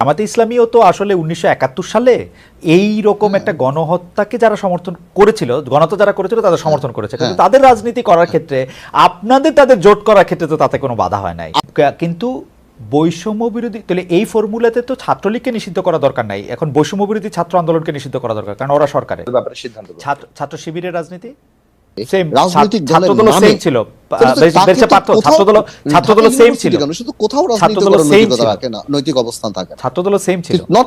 জামাতে ইসলামীও তো আসলে উনিশশো একাত্তর সালে এই রকম একটা গণহত্যাকে যারা সমর্থন করেছিল গণহত্যা যারা করেছিল তাদের সমর্থন করেছে। কিন্তু। তাদের রাজনীতি করার ক্ষেত্রে আপনাদের তাদের জোট করার ক্ষেত্রে তো তাতে কোনো বাধা হয় নাই। কিন্তু বৈষম্য বিরোধী তাহলে এই ফর্মুলাতে তো ছাত্রলীগকে নিষিদ্ধ করা দরকার নাই। এখন বৈষম্য বিরোধী ছাত্র আন্দোলনকে নিষিদ্ধ করা দরকার কারণ ওরা সরকারের। ব্যাপারে সিদ্ধান্ত ছাত্র ছাত্র শিবিরের রাজনীতি? রাজনৈতিক দলের নামে- ছিল। বেশ তো? শুধু কোথাও রাজনৈতিক। থাকে না নৈতিক অবস্থান থাকে। সেম ছিল। নট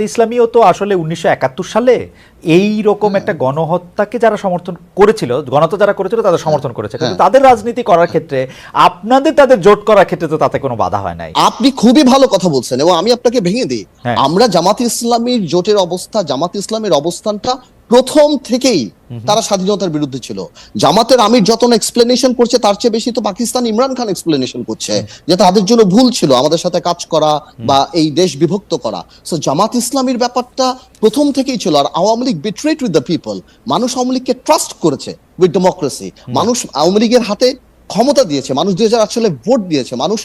ইসলামীও আসলে উনিশশো একাত্তর সালে এই রকম একটা গণহত্যাকে যারা সমর্থন করেছিল গণহত্যা যারা করেছিল তাদের সমর্থন করেছে। কিন্তু হ্যাঁ। তাদের রাজনীতি করার ক্ষেত্রে আপনাদের তাদের জোট করার ক্ষেত্রে তো তাতে কোনো বাধা হয় নাই। আপনি খুবই ভালো কথা বলছেন এবং আমি আপনাকে ভেঙে দিই। হ্যাঁ। আমরা জামাত ইসলামীর জোটের অবস্থা জামাত ইসলামের অবস্থানটা প্রথম থেকেই তারা স্বাধীনতার বিরুদ্ধে ছিল। জামাতের আমির যত এক্সপ্লেনেশন করছে তার চেয়ে বেশি তো পাকিস্তান ইমরান খান এক্সপ্লেনেশন করছে যে তাদের জন্য ভুল ছিল আমাদের সাথে কাজ করা বা এই দেশ বিভক্ত করা। সো জামাত ইসলামীর ব্যাপারটা প্রথম থেকেই ছিল আর Awami League betrayed with the people মানুষ আওয়ামী লীগকে ট্রাস্ট করেছে উইথ ডেমোক্রেসি মানুষ আওয়ামী লীগের হাতে ক্ষমতা দিয়েছে মানুষ দুই হাজার সালে ভোট দিয়েছে মানুষ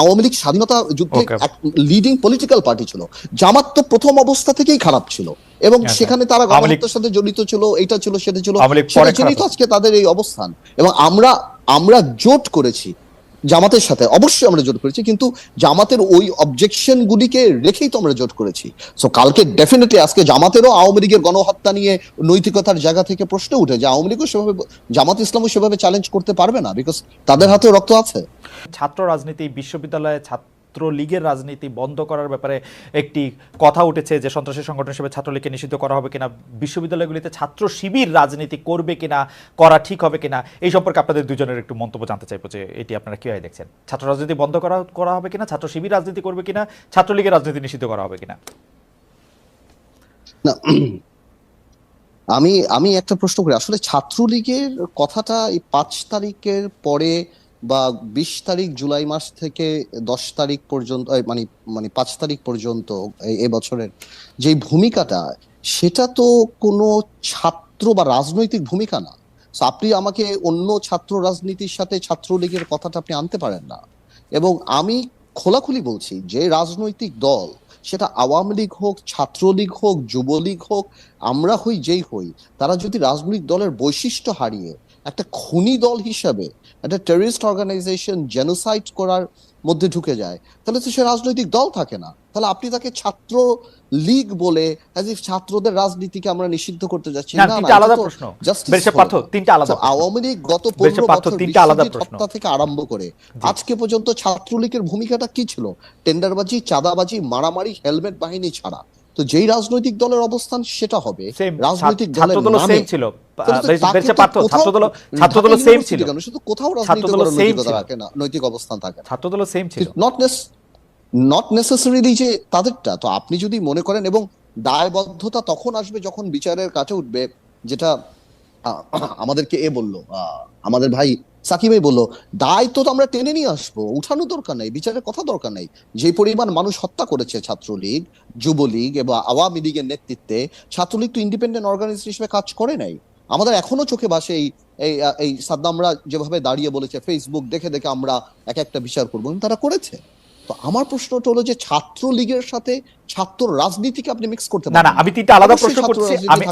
আওয়ামী লীগ স্বাধীনতা যুদ্ধে লিডিং পলিটিক্যাল পার্টি ছিল। জামাত তো প্রথম অবস্থা থেকেই খারাপ ছিল এবং আচ্ছা। সেখানে তারা গণতন্ত্রের গণহত্যার সাথে জড়িত ছিল এটা ছিল সেটা ছিল। জন্যই তো আজকে তাদের এই অবস্থান। এবং আমরা আমরা জোট করেছি। জামাতের সাথে। অবশ্যই আমরা জোট করেছি, কিন্তু জামাতের ওই অবজেকশন গুলিকে রেখেই তো আমরা জোট করেছি। সো কালকে ডেফিনেটলি আজকে জামাতেরও আওয়ামী লীগের গণহত্যা নিয়ে নৈতিকতার জায়গা থেকে প্রশ্ন উঠে যে আওয়ামী লীগও সেভাবে জামাত ইসলামও সেভাবে চ্যালেঞ্জ করতে পারবে না বিকজ তাদের হাতেও রক্ত আছে। ছাত্র রাজনীতি বিশ্ববিদ্যালয়ে ছাত্র লীগের রাজনীতি বন্ধ করার ব্যাপারে একটি কথা উঠেছে যে সন্ত্রাসী সংগঠন হিসেবে ছাত্রলীগকে নিষিদ্ধ করা হবে কিনা, বিশ্ববিদ্যালয়গুলিতে ছাত্র শিবির রাজনীতি করবে কিনা, করা ঠিক হবে কিনা, এই সম্পর্কে আপনাদের দুজনের একটু মন্তব্য জানতে চাইব যে এটি আপনারা কীভাবে দেখছেন? ছাত্র রাজনীতি বন্ধ করা করা হবে কিনা, ছাত্র শিবির রাজনীতি করবে কিনা, ছাত্রলীগের রাজনীতি নিষিদ্ধ করা হবে কিনা? আমি আমি একটা প্রশ্ন করি। আসলে ছাত্রলীগের কথাটা এই পাঁচ তারিখের পরে বা বিশ তারিখ জুলাই মাস থেকে দশ তারিখ পর্যন্ত মানে মানে পাঁচ তারিখ পর্যন্ত এই- এই বছরের যে ভূমিকাটা, সেটা তো কোনো ছাত্র বা রাজনৈতিক ভূমিকা না। আপনি আমাকে অন্য ছাত্র রাজনীতির সাথে ছাত্রলীগের কথাটা আপনি আনতে পারেন না। এবং আমি খোলাখুলি বলছি, যে রাজনৈতিক দল, সেটা আওয়ামী লীগ হোক, ছাত্রলীগ হোক, যুবলীগ হোক, আমরা হই যেই হই, তারা যদি রাজনৈতিক দলের বৈশিষ্ট্য হারিয়ে একটা খুনি দল হিসাবে একটা টেররিস্ট অর্গানাইজেশন জেনোসাইড করার মধ্যে ঢুকে যায় তাহলে তো সে রাজনৈতিক দল থাকে না। তাহলে আপনি তাকে ছাত্র লীগ বলে অ্যাজ ইফ ছাত্রদের রাজনীতিকে আমরা নিষিদ্ধ করতে যাচ্ছি। না, তিনটা আলাদা প্রশ্ন। পার্থ, তিনটা আলাদা আওয়ামী লীগ গত বেশ পনেরো পার্থ, বছর তিনটা আলাদা প্রশ্ন। থেকে আরম্ভ করে। আজকে পর্যন্ত ছাত্রলীগের ভূমিকাটা কি ছিল? টেন্ডারবাজি চাঁদাবাজি মারামারি হেলমেট বাহিনী ছাড়া। তো যেই রাজনৈতিক দলের অবস্থান সেটা হবে। রাজনৈতিক দলের দল নামে। ছিল। কোথাও- নৈতিক অবস্থান থাকে না ছাত্র দল সেম ছিল। নট নেস নট নেসেসারিলি যে তাদেরটা তো আপনি যদি মনে করেন এবং দায়বদ্ধতা তখন আসবে যখন বিচারের কাছে উঠবে যেটা আমাদেরকে এ বলল আহ, আমাদের ভাই ভাই বলল, দায় তো আমরা টেনে নিয়ে আসব, উঠানো দরকার নাই, বিচারের কথা দরকার নাই। যে পরিমাণ মানুষ হত্যা করেছে ছাত্রলীগ, যুবলীগ এবং আওয়ামী লীগের নেতৃত্বে, ছাত্রলীগ তো ইন্ডিপেন্ডেন্ট অর্গানাইজেশন হিসেবে কাজ করে নাই। আমাদের এখনও চোখে ভাসে এই এই সাদ্দামরা যেভাবে দাঁড়িয়ে বলেছে ফেসবুক দেখে দেখে আমরা এক একটা বিচার করব তারা করেছে। তো আমার প্রশ্নটা হলো যে ছাত্র লীগের সাথে ছাত্র রাজনীতিকে আপনি মিক্স করতে না না আমি তিনটা আলাদা প্রশ্ন রাজনীতি আমি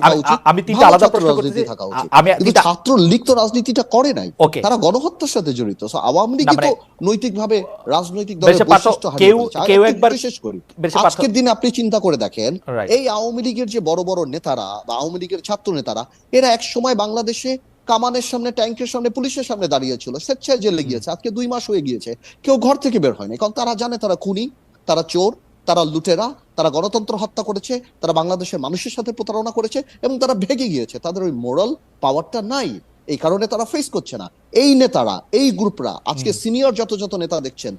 আমি- তিনটা আলাদা প্রশ্ন উচিত। আমি কিন্তু ছাত্র লীগ তো রাজনীতিটা করে নাই। তারা গণহত্যার সাথে জড়িত। So, আওয়ামী লীগ না, মানে- তো নৈতিকভাবে রাজনৈতিক দলের বৈশিষ্ট্য কেউ- কেউ একবার- শেষ করি। আজকের দিনে আপনি চিন্তা করে দেখেন এই আওয়ামী লীগের যে বড় বড় নেতারা বা আওয়ামী লীগের ছাত্র নেতারা এরা এক সময় বাংলাদেশে কামানের সামনে ট্যাঙ্কের সামনে পুলিশের সামনে দাঁড়িয়ে ছিল স্বেচ্ছায় জেলে গিয়েছে আজকে দুই মাস হয়ে গিয়েছে কেউ ঘর থেকে বের হয়নি কারণ তারা জানে তারা খুনি তারা চোর তারা লুটেরা তারা গণতন্ত্র হত্যা করেছে তারা বাংলাদেশের মানুষের সাথে প্রতারণা করেছে এবং তারা ভেগে গিয়েছে তাদের ওই মোরাল পাওয়ারটা নাই। এই কারণে তারা ফেস করছে না। এই নেতারা এই গ্রুপরা আজকে সিনিয়র যত যত নেতা দেখছেন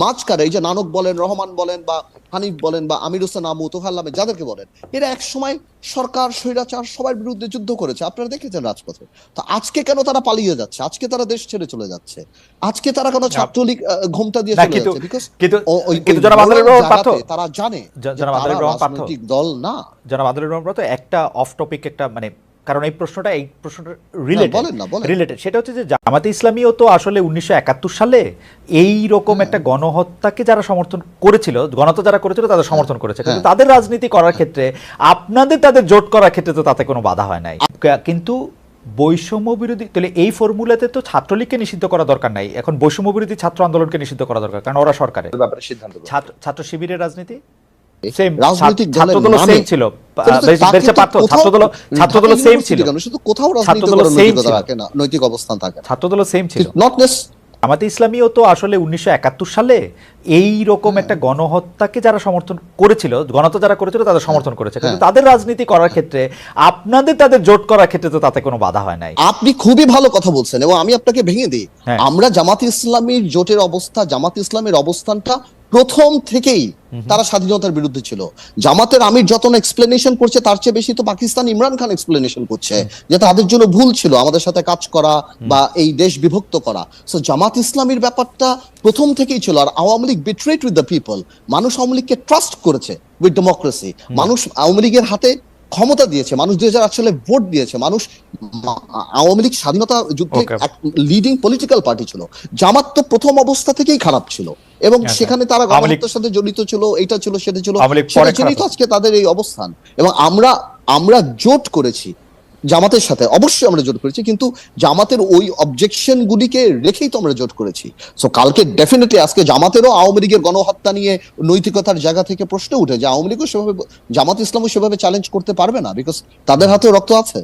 মাঝখানে এই যে নানক বলেন রহমান বলেন বা হানিফ বলেন বা আমির হোসেন আমু তোহাল্লামে যাদেরকে বলেন এরা এক সময় সরকার স্বৈরাচার সবার বিরুদ্ধে যুদ্ধ করেছে। আপনারা দেখেছেন রাজপথে। তো আজকে কেন তারা পালিয়ে যাচ্ছে? আজকে তারা দেশ ছেড়ে চলে যাচ্ছে। আজকে তারা কেন ছাত্রলীগ ঘোমটা দিয়ে চলে যাচ্ছে। বিকজ আদালের তারা জানে দল না। জনাব আদরের রহমান একটা অফ টপিক একটা মানে কারণ এই প্রশ্নটা এই প্রশ্নটা রিলেটেড। রিলেটেড সেটা হচ্ছে যে জামাতে ইসলামীও তো আসলে উনিশশো একাত্তর সালে এই রকম একটা গণহত্যাকে যারা সমর্থন করেছিল গণহত্যা যারা করেছিল তাদের সমর্থন করেছে। কিন্তু হ্যাঁ। তাদের রাজনীতি করার ক্ষেত্রে আপনাদের তাদের জোট করার ক্ষেত্রে তো তাতে কোনো বাধা হয় নাই। কিন্তু বৈষম্য বিরোধী তাহলে এই ফর্মুলাতে তো ছাত্রলীগকে নিষিদ্ধ করা দরকার নাই। এখন বৈষম্য বিরোধী ছাত্র আন্দোলনকে নিষিদ্ধ করা দরকার কারণ ওরা সরকারের। ব্যাপারে সিদ্ধান্ত ছাত্র ছাত্র শিবিরের রাজনীতি? রাজনৈতিক দলের নামে। ছিল? শুধু কোথাও রাজনীতি না নৈতিক অবস্থান থাকে। সেম ছিল। নট জামাতে ইসলামীও তো আসলে উনিশশো একাত্তর সালে এই রকম একটা গণহত্যাকে যারা সমর্থন করেছিল গণহত্যা যারা করেছিল তাদের সমর্থন করেছে। কিন্তু হ্যাঁ। তাদের রাজনীতি করার ক্ষেত্রে আপনাদের তাদের জোট করার ক্ষেত্রে তো তাতে কোনো বাধা হয় নাই। আপনি খুবই ভালো কথা বলছেন এবং আমি আপনাকে ভেঙে দিই। হ্যাঁ। আমরা জামাত ইসলামীর জোটের অবস্থা জামাত ইসলামের অবস্থানটা প্রথম থেকেই তারা স্বাধীনতার বিরুদ্ধে ছিল। জামাতের আমির যত এক্সপ্লেনেশন করছে তার চেয়ে বেশি তো পাকিস্তান ইমরান খান এক্সপ্লেনেশন করছে যে তাদের জন্য ভুল ছিল আমাদের সাথে কাজ করা বা এই দেশ বিভক্ত করা। সো জামাত ইসলামীর ব্যাপারটা প্রথম থেকেই ছিল আর Awami League betrayed with the people মানুষ আওয়ামী লীগকে ট্রাস্ট করেছে উইথ ডেমোক্রেসি মানুষ আওয়ামী লীগের হাতে ক্ষমতা দিয়েছে মানুষ দুই হাজার সালে ভোট দিয়েছে মানুষ আওয়ামী লীগ স্বাধীনতা যুদ্ধে লিডিং পলিটিক্যাল পার্টি ছিল। জামাত তো প্রথম অবস্থা থেকেই খারাপ ছিল এবং আচ্ছা। সেখানে তারা গণতন্ত্রের গণহত্যার সাথে জড়িত ছিল এটা ছিল সেটা ছিল। জন্যই তো আজকে তাদের এই অবস্থান। এবং আমরা আমরা জোট করেছি। জামাতের সাথে। অবশ্যই আমরা জোট করেছি, কিন্তু জামাতের ওই অবজেকশন গুলিকে রেখেই তো আমরা জোট করেছি। সো কালকে ডেফিনেটলি আজকে জামাতেরও আওয়ামী লীগের গণহত্যা নিয়ে নৈতিকতার জায়গা থেকে প্রশ্ন উঠে যে আওয়ামী লীগও সেভাবে জামাত ইসলামও সেভাবে চ্যালেঞ্জ করতে পারবে না বিকজ তাদের হাতেও রক্ত আছে।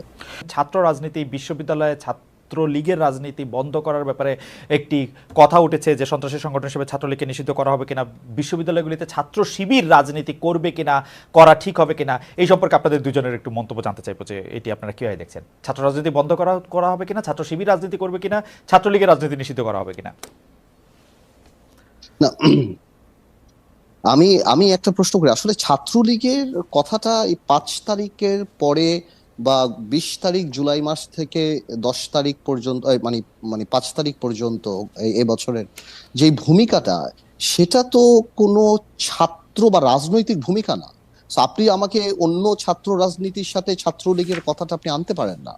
ছাত্র রাজনীতি, বিশ্ববিদ্যালয়ে ছাত্র লীগের রাজনীতি বন্ধ করার ব্যাপারে একটি কথা উঠেছে যে সন্ত্রাসী সংগঠন হিসেবে ছাত্রলীগকে নিষিদ্ধ করা হবে কিনা, বিশ্ববিদ্যালয়গুলিতে ছাত্র শিবির রাজনীতি করবে কিনা, করা ঠিক হবে কিনা, এই সম্পর্কে আপনাদের দুজনের একটু মন্তব্য জানতে চাইব যে এটি আপনারা কীভাবে দেখছেন? ছাত্র রাজনীতি বন্ধ করা করা হবে কিনা, ছাত্র শিবির রাজনীতি করবে কিনা, ছাত্রলীগের রাজনীতি নিষিদ্ধ করা হবে কিনা? আমি আমি একটা প্রশ্ন করি। আসলে ছাত্রলীগের কথাটা এই পাঁচ তারিখের পরে বা বিশ তারিখ জুলাই মাস থেকে দশ তারিখ পর্যন্ত মানে মানে পাঁচ তারিখ পর্যন্ত এই- এই বছরের যে ভূমিকাটা, সেটা তো কোনো ছাত্র বা রাজনৈতিক ভূমিকা না। আপনি আমাকে অন্য ছাত্র রাজনীতির সাথে ছাত্রলীগের কথাটা আপনি আনতে পারেন না।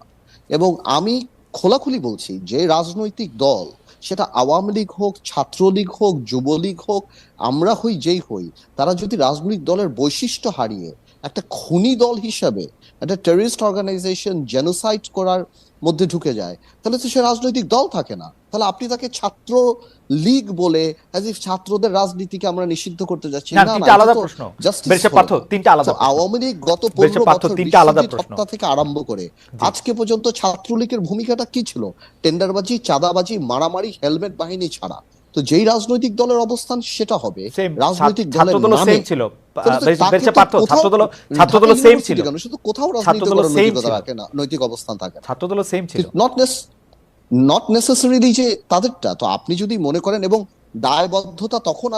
এবং আমি খোলাখুলি বলছি, যে রাজনৈতিক দল, সেটা আওয়ামী লীগ হোক, ছাত্রলীগ হোক, যুবলীগ হোক, আমরা হই যেই হই, তারা যদি রাজনৈতিক দলের বৈশিষ্ট্য হারিয়ে একটা খুনি দল হিসাবে একটা টেরিস্ট অর্গানাইজেশন জেনোসাইড করার মধ্যে ঢুকে যায় তাহলে তো সে রাজনৈতিক দল থাকে না। তাহলে আপনি তাকে ছাত্র লীগ বলে অ্যাজ ইফ ছাত্রদের রাজনীতিকে আমরা নিষিদ্ধ করতে যাচ্ছি। না, তিনটা আলাদা প্রশ্ন। পার্থ, তিনটা আলাদা আওয়ামী লীগ গত বেরিসা পনেরো পার্থ, বছর তিনটা আলাদা প্রশ্ন। থেকে আরম্ভ করে আজকে পর্যন্ত ছাত্রলীগের ভূমিকাটা কি ছিল? টেন্ডারবাজি চাঁদাবাজি মারামারি হেলমেট বাহিনী ছাড়া। তো যেই রাজনৈতিক দলের অবস্থান সেটা হবে। রাজনৈতিক দলের দল ছিল। সেম ছিল। শুধু কোথাও না নৈতিক অবস্থান থাকে। না সেম ছিল। নট নট নেসেসারিলি যে তাদেরটা তো আপনি যদি মনে করেন এবং দায়বদ্ধতা তখন